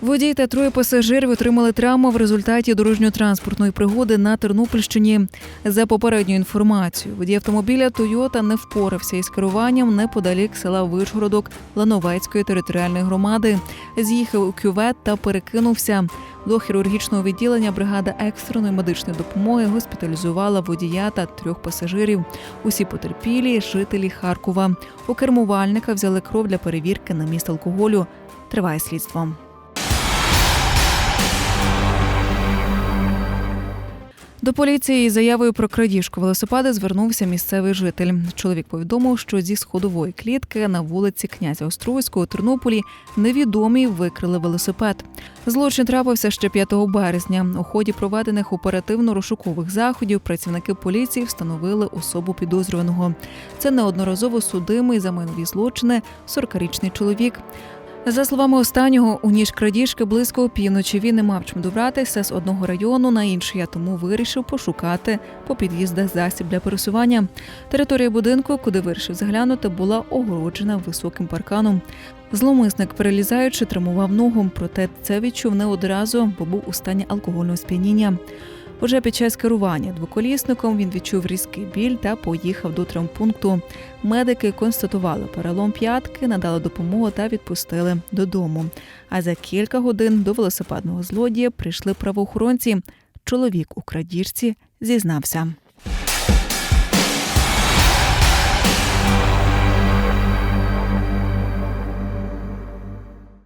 Водій та троє пасажирів отримали травму в результаті дорожньо-транспортної пригоди на Тернопільщині. За попередньою інформацією, водій автомобіля Тойота не впорався із керуванням неподалік села Вишгородок Лановецької територіальної громади. З'їхав у кювет та перекинувся. До хірургічного відділення бригада екстреної медичної допомоги госпіталізувала водія та трьох пасажирів. Усі потерпілі жителі Харкова. У кермувальника взяли кров для перевірки на міст алкоголю. Триває слідство. До поліції із заявою про крадіжку велосипеда звернувся місцевий житель. Чоловік повідомив, що зі сходової клітки на вулиці князя Острозького у Тернополі невідомі викрили велосипед. Злочин трапився ще 5 березня. У ході проведених оперативно-розшукових заходів працівники поліції встановили особу підозрюваного. Це неодноразово судимий за майнові злочини 40-річний чоловік. За словами останнього, у ніж крадіжки близько опівночі він не мав чим добратися з одного району на інший, а тому вирішив пошукати по під'їздах засіб для пересування. Територія будинку, куди вирішив заглянути, була огороджена високим парканом. Зломисник, перелізаючи, тримував ногу, проте це відчув не одразу, бо був у стані алкогольного сп'яніння. Уже під час керування двоколісником він відчув різкий біль та поїхав до травмпункту. Медики констатували перелом п'ятки, надали допомогу та відпустили додому. А за кілька годин до велосипедного злодія прийшли правоохоронці. Чоловік у крадіжці зізнався.